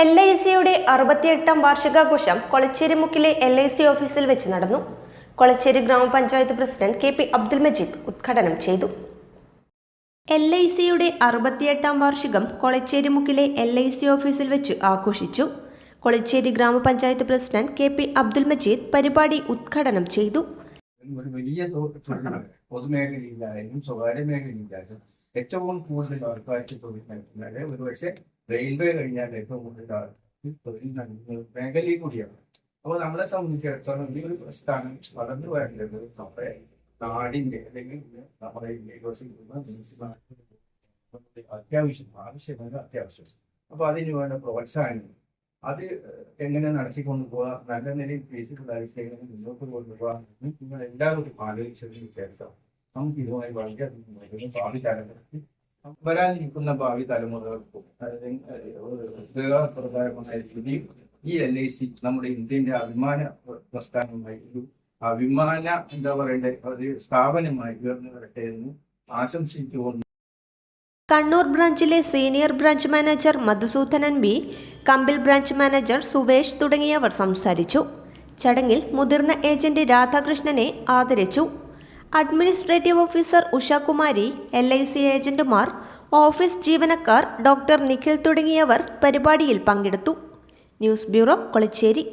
L I സിയുടെ അറുപത്തിയെട്ടാം വാർഷികാഘോഷം കൊളച്ചേരിമുക്കിലെ എൽ ഐ സി ഓഫീസിൽ വെച്ച് നടന്നു. Kolachery Grama Panchayat president K P Abdul Majeed ഉദ്ഘാടനം ചെയ്തു. എൽ ഐ സിയുടെ അറുപത്തിയെട്ടാം വാർഷികം കൊളച്ചേരിമുക്കിലെ എൽ ഐ സി ഓഫീസിൽ വെച്ച് ആഘോഷിച്ചു. Kolachery Grama Panchayat president K P Abdul Majeed പരിപാടി ഉദ്ഘാടനം ചെയ്തു. വലിയ പൊതുമേഖലയില്ലായാലും സ്വകാര്യ മേഖലയിലായാലും ഏറ്റവും കൂടുതൽ ഒരുപക്ഷെ റെയിൽവേ കഴിഞ്ഞാൽ ഏറ്റവും കൂടുതൽ മേഖലയിൽ കൂടിയാണ്. അപ്പോൾ നമ്മളെ സംബന്ധിച്ചിടത്തോളം ഈ ഒരു പ്രസ്ഥാനം വളർന്നു വരേണ്ടത് നമ്മുടെ നാടിന്റെ അല്ലെങ്കിൽ നമ്മുടെ അത്യാവശ്യം ആവശ്യമായ അത്യാവശ്യം. അപ്പൊ അതിന് വേണ്ട പ്രോത്സാഹനം അത് എങ്ങനെ നടത്തിക്കൊണ്ടു പോവാ നല്ല നിലയിൽ ഫീസിബിളായിട്ട് മുന്നോട്ട് കൊണ്ടുപോകാം നിങ്ങൾ എല്ലാവരും ആലോചിച്ചതിന് ശേഷം നമുക്ക് ഇതുമായി വളരെ തലമുറയ്ക്ക് വരാനിരിക്കുന്ന ഭാവി തലമുറകൾക്കും ഈ എൽ ഐ സി നമ്മുടെ ഇന്ത്യന്റെ അഭിമാന പ്രസ്ഥാനമായി ഒരു അഭിമാന എന്താ പറയണ്ടേ ഒരു സ്ഥാപനമായി ഉയർന്നു വരട്ടെ എന്ന് ആശംസിച്ചുകൊണ്ട് Kannur ബ്രാഞ്ചിലെ senior branch manager Madhusoodanan B Kambil branch manager Suvesh തുടങ്ങിയവർ സംസാരിച്ചു. ചടങ്ങിൽ മുതിർന്ന ഏജന്റ് രാധാകൃഷ്ണനെ ആദരിച്ചു. Administrative officer Ushakumari L I C ഏജന്റുമാർ ഓഫീസ് ജീവനക്കാർ ഡോക്ടർ നിഖിൽ തുടങ്ങിയവർ പരിപാടിയിൽ പങ്കെടുത്തു. News bureau Kolachery.